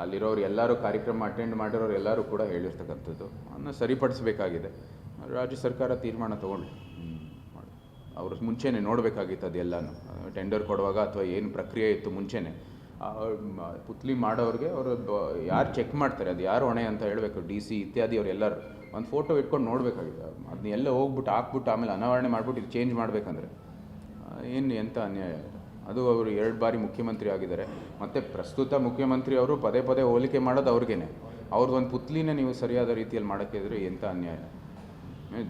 ಅಲ್ಲಿರೋರು ಎಲ್ಲರೂ ಕಾರ್ಯಕ್ರಮ ಅಟೆಂಡ್ ಮಾಡಿರೋರು ಎಲ್ಲರೂ ಕೂಡ ಹೇಳಿರ್ತಕ್ಕಂಥದ್ದು. ಅದನ್ನು ಸರಿಪಡಿಸಬೇಕಾಗಿದೆ. ರಾಜ್ಯ ಸರ್ಕಾರ ತೀರ್ಮಾನ ತಗೊಳ್ಳಿ ಅವರು ಮುಂಚೆನೇ ನೋಡಬೇಕಾಗಿತ್ತು ಅದೆಲ್ಲನೂ. ಟೆಂಡರ್ ಕೊಡುವಾಗ ಅಥವಾ ಏನು ಪ್ರಕ್ರಿಯೆ ಇತ್ತು ಮುಂಚೆನೇ ಪುತ್ಲಿ ಮಾಡೋರಿಗೆ ಅವರು ಯಾರು ಚೆಕ್ ಮಾಡ್ತಾರೆ, ಅದು ಯಾರು ಹೊಣೆ ಅಂತ ಹೇಳಬೇಕು ಡಿ ಸಿ ಇತ್ಯಾದಿ ಅವ್ರು ಎಲ್ಲರೂ. ಒಂದು ಫೋಟೋ ಇಟ್ಕೊಂಡು ನೋಡಬೇಕಾಗಿದೆ ಅದನ್ನ ಎಲ್ಲ ಹೋಗ್ಬಿಟ್ಟು ಹಾಕ್ಬಿಟ್ಟು ಆಮೇಲೆ ಅನಾವರಣೆ ಮಾಡ್ಬಿಟ್ಟು ಇದು ಚೇಂಜ್ ಮಾಡಬೇಕಂದ್ರೆ ಏನು ಎಂಥ ಅನ್ಯಾಯ ಅದು? ಅವರು ಎರಡು ಬಾರಿ ಮುಖ್ಯಮಂತ್ರಿ ಆಗಿದ್ದಾರೆ. ಮತ್ತು ಪ್ರಸ್ತುತ ಮುಖ್ಯಮಂತ್ರಿ ಅವರು ಪದೇ ಪದೇ ಹೋಲಿಕೆ ಮಾಡೋದು ಅವ್ರಿಗೇನೆ. ಅವ್ರದ್ದು ಒಂದು ಪುತ್ಲಿನೇ ನೀವು ಸರಿಯಾದ ರೀತಿಯಲ್ಲಿ ಮಾಡೋಕ್ಕೆ ಇದ್ರೆ ಎಂಥ ಅನ್ಯಾಯ?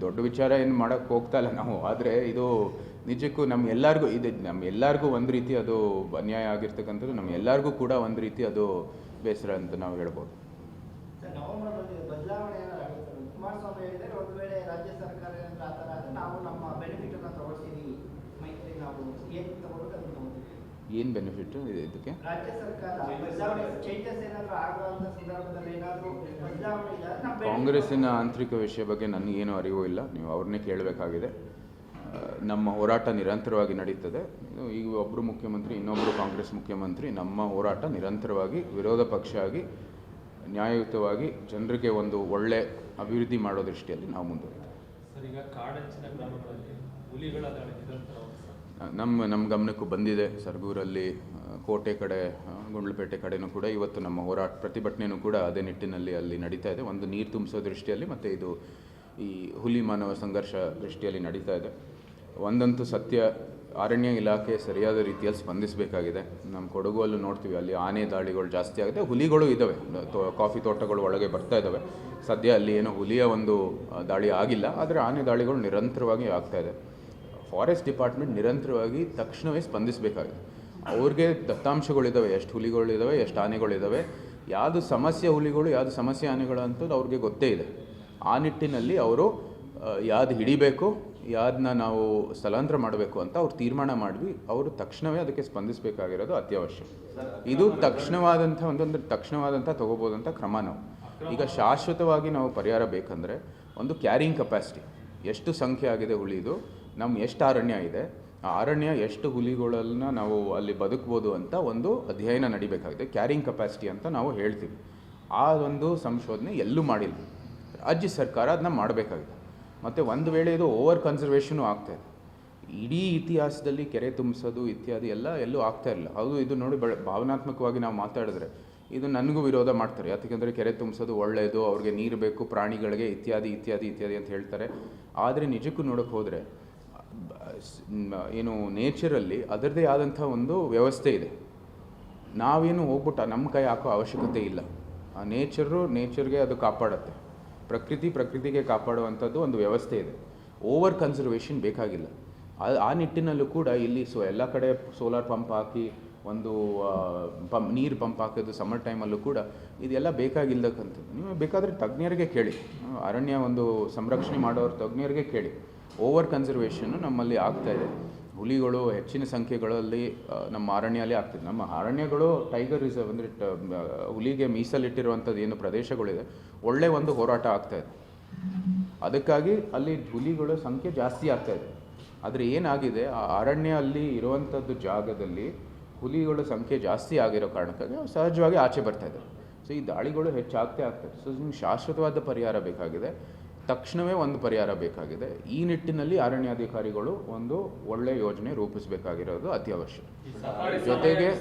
ದೊಡ್ಡ ವಿಚಾರ ಏನು ಮಾಡೋಕ್ಕೆ ಹೋಗ್ತಾ ಇಲ್ಲ ನಾವು. ಆದರೆ ಇದು ನಿಜಕ್ಕೂ ನಮ್ಮ ಎಲ್ಲರಿಗೂ, ಇದು ನಮ್ಮ ಎಲ್ಲರಿಗೂ ಒಂದು ರೀತಿ ಅದು ಅನ್ಯಾಯ ಆಗಿರ್ತಕ್ಕಂಥದ್ದು ನಮ್ಮ ಎಲ್ಲರಿಗೂ ಕೂಡ ಒಂದು ರೀತಿ ಅದು ಬೇಸರ ಅಂತ ನಾವು ಹೇಳ್ಬೋದು ಸರ್ ನವೆಂಬರ್ ಬಂದಿದೆ ಬದಲಾವಣೆ ಏನಾದ್ರು ಆಗುತ್ತೆ ಸರ್? ಕುಮಾರಸ್ವಾಮಿ ಹೇಳಿದರೆ ಒಂದು ವೇಳೆ ರಾಜ್ಯ ಸರ್ಕಾರ ಏನಾದ್ರು ಆ ಥರ ಆದರೆ ನಾವು ನಮ್ಮ ಬೆನಿಫಿಟ್ ಅನ್ನ ತಗೊಳ್ತೀವಿ ಮೈತ್ರಿ ನಾವು ಏನು ತಗೋಬೇಕು ಅದನ್ನ ತಗೋತೀವಿ ಏನು ಬೆನಿಫಿಟ್ ಇದಕ್ಕೆ ರಾಜ್ಯ ಸರ್ಕಾರ ಬದಲಾವಣೆ ಚೇಂಜಸ್ ಏನಾದ್ರು ಆಗುವಂತ ಸಂದರ್ಭದಲ್ಲಿ ಏನಾದ್ರು ಬದಲಾವಣೆ ಇದ್ರೆ ಇದೆ ಇದಕ್ಕೆ? ಕಾಂಗ್ರೆಸ್ಸಿನ ಆಂತರಿಕ ವಿಷಯ ಬಗ್ಗೆ ನನಗೇನು ಅರಿವು ಇಲ್ಲ. ನೀವು ಅವ್ರನ್ನೇ ಕೇಳಬೇಕಾಗಿದೆ. ನಮ್ಮ ಹೋರಾಟ ನಿರಂತರವಾಗಿ ನಡೀತದೆ. ಈಗ ಒಬ್ಬರು ಮುಖ್ಯಮಂತ್ರಿ ಇನ್ನೊಬ್ಬರು ಕಾಂಗ್ರೆಸ್ ಮುಖ್ಯಮಂತ್ರಿ ನಮ್ಮ ಹೋರಾಟ ನಿರಂತರವಾಗಿ ವಿರೋಧ ಪಕ್ಷ ಆಗಿ ನ್ಯಾಯಯುತವಾಗಿ ಜನರಿಗೆ ಒಂದು ಒಳ್ಳೆ ಅಭಿವೃದ್ಧಿ ಮಾಡೋ ದೃಷ್ಟಿಯಲ್ಲಿ ನಾವು ಮುಂದುವರಿತೀವಿ. ನಮ್ಮ ನಮ್ಮ ಗಮನಕ್ಕೂ ಬಂದಿದೆ. ಸರ್ಗೂರಲ್ಲಿ ಕೋಟೆ ಕಡೆ ಗುಂಡ್ಲುಪೇಟೆ ಕಡೆನೂ ಕೂಡ ಇವತ್ತು ನಮ್ಮ ಹೋರಾಟ ಪ್ರತಿಭಟನೆಯೂ ಕೂಡ ಅದೇ ನಿಟ್ಟಿನಲ್ಲಿ ಅಲ್ಲಿ ನಡೀತಾ ಇದೆ. ಒಂದು ನೀರು ತುಂಬಿಸೋ ದೃಷ್ಟಿಯಲ್ಲಿ ಮತ್ತು ಇದು ಈ ಹುಲಿ ಮಾನವ ಸಂಘರ್ಷ ದೃಷ್ಟಿಯಲ್ಲಿ ನಡೀತಾ ಇದೆ. ಒಂದಂತೂ ಸತ್ಯ, ಅರಣ್ಯ ಇಲಾಖೆ ಸರಿಯಾದ ರೀತಿಯಲ್ಲಿ ಸ್ಪಂದಿಸಬೇಕಾಗಿದೆ. ನಮ್ಮ ಕೊಡಗು ನೋಡ್ತೀವಿ, ಅಲ್ಲಿ ಆನೆ ದಾಳಿಗಳು ಜಾಸ್ತಿ ಆಗಿದೆ. ಹುಲಿಗಳು ಇದ್ದಾವೆ. ಕಾಫಿ ತೋಟಗಳು ಒಳಗೆ ಬರ್ತಾ ಇದ್ದಾವೆ. ಸದ್ಯ ಅಲ್ಲಿ ಏನೋ ಹುಲಿಯ ಒಂದು ದಾಳಿ ಆಗಿಲ್ಲ. ಆದರೆ ಆನೆ ದಾಳಿಗಳು ನಿರಂತರವಾಗಿ ಆಗ್ತಾ ಇದೆ. ಫಾರೆಸ್ಟ್ ಡಿಪಾರ್ಟ್ಮೆಂಟ್ ನಿರಂತರವಾಗಿ ತಕ್ಷಣವೇ ಸ್ಪಂದಿಸಬೇಕಾಗಿದೆ. ಅವ್ರಿಗೆ ದತ್ತಾಂಶಗಳಿದ್ದಾವೆ ಎಷ್ಟು ಹುಲಿಗಳಿದ್ದಾವೆ ಎಷ್ಟು ಆನೆಗಳಿದ್ದಾವೆ ಯಾವುದು ಸಮಸ್ಯೆ ಹುಲಿಗಳು, ಯಾವುದು ಸಮಸ್ಯೆ ಆನೆಗಳು ಅಂತದ್ದು ಅವ್ರಿಗೆ ಗೊತ್ತೇ ಇದೆ. ಆ ನಿಟ್ಟಿನಲ್ಲಿ ಅವರು ಯಾವ್ದು ಹಿಡಿಬೇಕು ಯಾವ್ದನ್ನ ನಾವು ಸ್ಥಳಾಂತರ ಮಾಡಬೇಕು ಅಂತ ಅವ್ರು ತೀರ್ಮಾನ ಮಾಡಿ ಅವರು ತಕ್ಷಣವೇ ಅದಕ್ಕೆ ಸ್ಪಂದಿಸಬೇಕಾಗಿರೋದು ಅತ್ಯವಶ್ಯ. ಇದು ತಕ್ಷಣವಾದಂಥ ಒಂದೊಂದು ತಕ್ಷಣವಾದಂಥ ತಗೋಬೋದಂಥ ಕ್ರಮ ನಾವು. ಈಗ ಶಾಶ್ವತವಾಗಿ ನಾವು ಪರಿಹಾರ ಬೇಕಂದರೆ ಒಂದು ಕ್ಯಾರಿಂಗ್ ಕೆಪಾಸಿಟಿ ಎಷ್ಟು ಸಂಖ್ಯೆ ಆಗಿದೆ ಹುಲಿದು ನಮ್ಮ ಎಷ್ಟು ಅರಣ್ಯ ಇದೆ, ಆ ಅರಣ್ಯ ಎಷ್ಟು ಹುಲಿಗಳನ್ನ ನಾವು ಅಲ್ಲಿ ಬದುಕ್ಬೋದು ಅಂತ ಒಂದು ಅಧ್ಯಯನ ನಡಿಬೇಕಾಗಿದೆ ಕ್ಯಾರಿಂಗ್ ಕೆಪಾಸಿಟಿ ಅಂತ ನಾವು ಹೇಳ್ತೀವಿ. ಆ ಒಂದು ಸಂಶೋಧನೆ ಎಲ್ಲೂ ಮಾಡಿಲ್ಲ. ರಾಜ್ಯ ಸರ್ಕಾರ ಅದನ್ನ ಮಾಡಬೇಕಾಗಿದೆ. ಮತ್ತು ಒಂದು ವೇಳೆ ಇದು ಓವರ್ ಕನ್ಸರ್ವೇಷನು ಆಗ್ತಾ ಇದೆ. ಇಡೀ ಇತಿಹಾಸದಲ್ಲಿ ಕೆರೆ ತುಂಬಿಸೋದು ಇತ್ಯಾದಿ ಎಲ್ಲ ಎಲ್ಲೂ ಆಗ್ತಾ ಇರಲಿಲ್ಲ ಅದು ಇದು ನೋಡಿ ಭಾವನಾತ್ಮಕವಾಗಿ ನಾವು ಮಾತಾಡಿದ್ರೆ ಇದು ನನಗೂ ವಿರೋಧ ಮಾಡ್ತಾರೆ. ಯಾಕೆಂದರೆ ಕೆರೆ ತುಂಬಿಸೋದು ಒಳ್ಳೆಯದು ಅವ್ರಿಗೆ ನೀರು ಬೇಕು, ಪ್ರಾಣಿಗಳಿಗೆ ಇತ್ಯಾದಿ ಇತ್ಯಾದಿ ಇತ್ಯಾದಿ ಅಂತ ಹೇಳ್ತಾರೆ. ಆದರೆ ನಿಜಕ್ಕೂ ನೋಡೋಕ್ಕೆ ಹೋದರೆ ಏನು ನೇಚರಲ್ಲಿ ಅದರದೇ ಆದಂಥ ಒಂದು ವ್ಯವಸ್ಥೆ ಇದೆ. ನಾವೇನು ಹೋಗ್ಬಿಟ್ಟು ನಮ್ಮ ಕೈ ಹಾಕೋ ಅವಶ್ಯಕತೆ ಇಲ್ಲ. ಆ ನೇಚರು ನೇಚರ್ಗೆ ಅದು ಕಾಪಾಡುತ್ತೆ. ಪ್ರಕೃತಿ ಪ್ರಕೃತಿಗೆ ಕಾಪಾಡುವಂಥದ್ದು ಒಂದು ವ್ಯವಸ್ಥೆ ಇದೆ. ಓವರ್ ಕನ್ಸರ್ವೇಷನ್ ಬೇಕಾಗಿಲ್ಲ. ಆ ನಿಟ್ಟಿನಲ್ಲೂ ಕೂಡ ಇಲ್ಲಿ ಸೊ, ಎಲ್ಲ ಕಡೆ ಸೋಲಾರ್ ಪಂಪ್ ಹಾಕಿ ಒಂದು ಪಂಪ್ ನೀರು ಪಂಪ್ ಹಾಕೋದು ಸಮ್ಮರ್ ಟೈಮಲ್ಲೂ ಕೂಡ ಇದೆಲ್ಲ ಬೇಕಾಗಿಲ್ಲಕ್ಕಂಥದ್ದು ನೀವು ಬೇಕಾದರೆ ತಜ್ಞರಿಗೆ ಕೇಳಿ. ಅರಣ್ಯ ಒಂದು ಸಂರಕ್ಷಣೆ ಮಾಡೋರು ತಜ್ಞರಿಗೆ ಕೇಳಿ. ಓವರ್ ಕನ್ಸರ್ವೇಷನ್ನು ನಮ್ಮಲ್ಲಿ ಆಗ್ತಾ ಇದೆ. ಹುಲಿಗಳು ಹೆಚ್ಚಿನ ಸಂಖ್ಯೆಗಳಲ್ಲಿ ನಮ್ಮ ಅರಣ್ಯಲ್ಲಿ ಆಗ್ತಿದೆ. ನಮ್ಮ ಅರಣ್ಯಗಳು ಟೈಗರ್ ರಿಸರ್ವ್ ಅಂದರೆ ಹುಲಿಗೆ ಮೀಸಲಿಟ್ಟಿರುವಂಥದ್ದು ಏನು ಪ್ರದೇಶಗಳಿದೆ, ಒಳ್ಳೆ ಒಂದು ಹೋರಾಟ ಆಗ್ತಾ ಇದೆ. ಅದಕ್ಕಾಗಿ ಅಲ್ಲಿ ಹುಲಿಗಳ ಸಂಖ್ಯೆ ಜಾಸ್ತಿ ಆಗ್ತಾ ಇದೆ. ಆದರೆ ಏನಾಗಿದೆ, ಆ ಅರಣ್ಯ ಅಲ್ಲಿ ಇರುವಂಥದ್ದು ಜಾಗದಲ್ಲಿ ಹುಲಿಗಳ ಸಂಖ್ಯೆ ಜಾಸ್ತಿ ಆಗಿರೋ ಕಾರಣಕ್ಕಾಗಿ ಸಹಜವಾಗಿ ಆಚೆ ಬರ್ತಾ ಇದ್ದಾವೆ ಸೊ ಈ ದಾಳಿಗಳು ಹೆಚ್ಚಾಗ್ತೇ ಆಗ್ತದೆ ಸೊ ನಿಮ್ಗೆ ಶಾಶ್ವತವಾದ ಪರಿಹಾರ ಬೇಕಾಗಿದೆ. ತಕ್ಷಣವೇ ಒಂದು ಪರಿಹಾರ ಬೇಕಾಗಿದೆ. ಈ ನಿಟ್ಟಿನಲ್ಲಿ ಅರಣ್ಯಾಧಿಕಾರಿಗಳು ಒಂದು ಒಳ್ಳೆಯ ಯೋಜನೆ ರೂಪಿಸಬೇಕಾಗಿರೋದು ಅತ್ಯವಶ್ಯ ಜೊತೆಗೆ-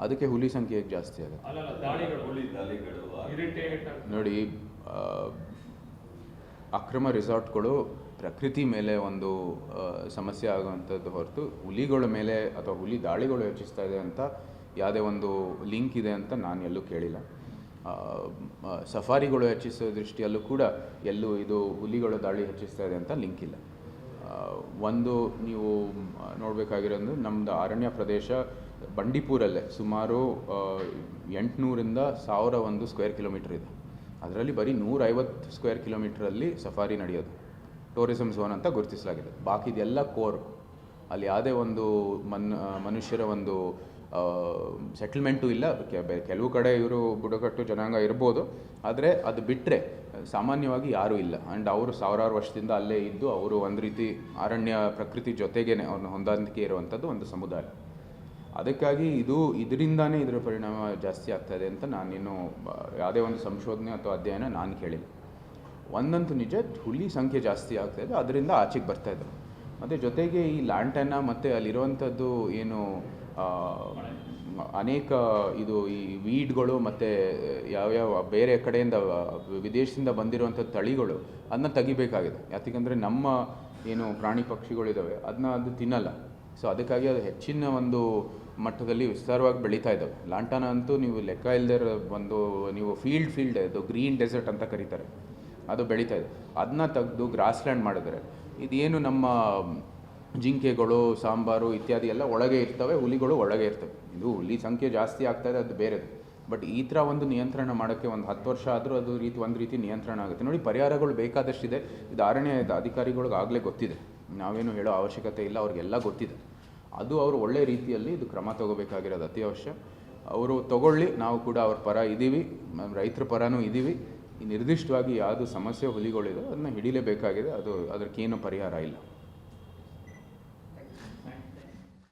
ಅದಕ್ಕೆ ಹುಲಿ ಸಂಖ್ಯೆ ಹೇಗೆ ಜಾಸ್ತಿ ಆಗುತ್ತೆ. ನೋಡಿ ಅಕ್ರಮ ರೆಸಾರ್ಟ್ಗಳು ಪ್ರಕೃತಿ ಮೇಲೆ ಒಂದು ಸಮಸ್ಯೆ ಆಗುವಂಥದ್ದು ಹೊರತು ಹುಲಿಗಳ ಮೇಲೆ ಅಥವಾ ಹುಲಿ ದಾಳಿಗಳು ಹೆಚ್ಚಿಸ್ತಾ ಇದೆ ಅಂತ ಯಾವುದೇ ಒಂದು ಲಿಂಕ್ ಇದೆ ಅಂತ ನಾನು ಎಲ್ಲೂ ಕೇಳಿಲ್ಲ. ಸಫಾರಿಗಳು ಹೆಚ್ಚಿಸೋ ದೃಷ್ಟಿಯಲ್ಲೂ ಕೂಡ ಎಲ್ಲೂ ಇದು ಹುಲಿಗಳ ದಾಳಿ ಹೆಚ್ಚಿಸ್ತಾ ಇದೆ ಅಂತ ಲಿಂಕ್ ಇಲ್ಲ. ಒಂದು ನೀವು ನೋಡಬೇಕಾಗಿರೋದು ನಮ್ಮದು ಅರಣ್ಯ ಪ್ರದೇಶ ಬಂಡೀಪುರಲ್ಲೇ ಸುಮಾರು ಎಂಟುನೂರಿಂದ ಸಾವಿರ ಒಂದು ಸ್ಕ್ವೇರ್ ಕಿಲೋಮೀಟರ್ ಇದೆ. ಅದರಲ್ಲಿ ಬರೀ ನೂರೈವತ್ತು ಸ್ಕ್ವೇರ್ ಕಿಲೋಮೀಟ್ರಲ್ಲಿ ಸಫಾರಿ ನಡೆಯೋದು. ಟೂರಿಸಂ ಝೋನ್ ಅಂತ ಗುರುತಿಸಲಾಗಿದೆ. ಬಾಕಿದೆಲ್ಲ ಕೋರ್. ಅಲ್ಲಿ ಯಾವುದೇ ಒಂದು ಮನ್ ಮನುಷ್ಯರ ಒಂದು ಸೆಟಲ್ಮೆಂಟು ಇಲ್ಲ. ಕೆಲವು ಕಡೆ ಇವರು ಬುಡಕಟ್ಟು ಜನಾಂಗ ಇರ್ಬೋದು. ಆದರೆ ಅದು ಬಿಟ್ಟರೆ ಸಾಮಾನ್ಯವಾಗಿ ಯಾರೂ ಇಲ್ಲ. ಆ್ಯಂಡ್ ಅವರು ಸಾವಿರಾರು ವರ್ಷದಿಂದ ಅಲ್ಲೇ ಇದ್ದು ಅವರು ಒಂದು ರೀತಿ ಅರಣ್ಯ ಪ್ರಕೃತಿ ಜೊತೆಗೇನೆ ಅವ್ರನ್ನ ಹೊಂದಾಣಿಕೆ ಇರುವಂಥದ್ದು ಒಂದು ಸಮುದಾಯ. ಅದಕ್ಕಾಗಿ ಇದು ಇದರಿಂದಾನೇ ಇದರ ಪರಿಣಾಮ ಜಾಸ್ತಿ ಆಗ್ತಾ ಇದೆ ಅಂತ ನಾನಿನ್ನು ಆ, ಯಾವುದೇ ಒಂದು ಸಂಶೋಧನೆ ಅಥವಾ ಅಧ್ಯಯನ ನಾನು ಕೇಳಿಲ್ಲ. ಒಂದಂತೂ ನಿಜ ಹುಲಿ ಸಂಖ್ಯೆ ಜಾಸ್ತಿ ಆಗ್ತಾ ಇದೆ ಅದರಿಂದ ಆಚೆಗೆ ಬರ್ತಾ ಇದೆ. ಮತ್ತು ಜೊತೆಗೆ ಈ ಲ್ಯಾಂಟನ್ನ ಮತ್ತು ಅಲ್ಲಿರುವಂಥದ್ದು ಏನು ಅನೇಕ ಇದು ಈ ವೀಡ್ಗಳು ಮತ್ತು ಯಾವ್ಯಾವ ಬೇರೆ ಕಡೆಯಿಂದ, ವಿದೇಶದಿಂದ ಬಂದಿರುವಂಥ ತಳಿಗಳು ಅದನ್ನ ತೆಗಿಬೇಕಾಗಿದೆ. ಯಾಕೆಂದರೆ ನಮ್ಮ ಏನು ಪ್ರಾಣಿ ಪಕ್ಷಿಗಳಿದ್ದಾವೆ ಅದನ್ನ ಅದು ತಿನ್ನಲ್ಲ. ಸೊ ಅದಕ್ಕಾಗಿ ಅದು ಹೆಚ್ಚಿನ ಒಂದು ಮಟ್ಟದಲ್ಲಿ ವಿಸ್ತಾರವಾಗಿ ಬೆಳೀತಾ ಇದ್ದಾವೆ ಲಾಂಟಾನ ಅಂತೂ ನೀವು ಲೆಕ್ಕ ಇಲ್ಲದೆ ಒಂದು, ನೀವು ಫೀಲ್ಡ್ ಫೀಲ್ಡ್ ಅದು ಗ್ರೀನ್ ಡೆಸರ್ಟ್ ಅಂತ ಕರೀತಾರೆ. ಅದು ಬೆಳೀತಾ ಇದೆ. ಅದನ್ನ ತೆಗೆದು ಗ್ರಾಸ್ಲ್ಯಾಂಡ್ ಮಾಡಿದರೆ, ಇದೇನು ನಮ್ಮ ಜಿಂಕೆಗಳು, ಸಾಂಬಾರು ಇತ್ಯಾದಿ ಎಲ್ಲ ಒಳಗೆ ಇರ್ತವೆ, ಹುಲಿಗಳು ಒಳಗೆ ಇರ್ತವೆ. ಇದು ಹುಲಿ ಸಂಖ್ಯೆ ಜಾಸ್ತಿ ಆಗ್ತಾ ಇದೆ, ಅದು ಬೇರೆದು. ಬಟ್ ಈ ಥರ ಒಂದು ನಿಯಂತ್ರಣ ಮಾಡೋಕ್ಕೆ ಒಂದು ಹತ್ತು ವರ್ಷ ಆದರೂ ಅದು ರೀತಿ, ಒಂದು ರೀತಿ ನಿಯಂತ್ರಣ ಆಗುತ್ತೆ. ನೋಡಿ, ಪರಿಹಾರಗಳು ಬೇಕಾದಷ್ಟಿದೆ. ಇದು ಅರಣ್ಯ ಅಧಿಕಾರಿಗಳಿಗೆ ಆಗಲೇ ಗೊತ್ತಿದೆ. ನಾವೇನು ಹೇಳೋ ಅವಶ್ಯಕತೆ ಇಲ್ಲ, ಅವ್ರಿಗೆಲ್ಲ ಗೊತ್ತಿದೆ. ಅದು ಅವರು ಒಳ್ಳೆ ರೀತಿಯಲ್ಲಿ ಇದು ಕ್ರಮ ತಗೋಬೇಕಾಗಿರೋದು ಅತ್ಯವಶ್ಯ. ಅವರು ತಗೊಳ್ಳಿ, ನಾವು ಕೂಡ ಅವ್ರ ಪರ ಇದ್ದೀವಿ ರೈತರ ಪರನೂ ಇದ್ದೀವಿ ನಿರ್ದಿಷ್ಟವಾಗಿ ಯಾವುದು ಸಮಸ್ಯೆ ಹುಲಿಗಳಿದೆ, ಅದನ್ನ ಹಿಡಿಲೇಬೇಕಾಗಿದೆ. ಅದು ಅದಕ್ಕೇನು ಪರಿಹಾರ ಇಲ್ಲ.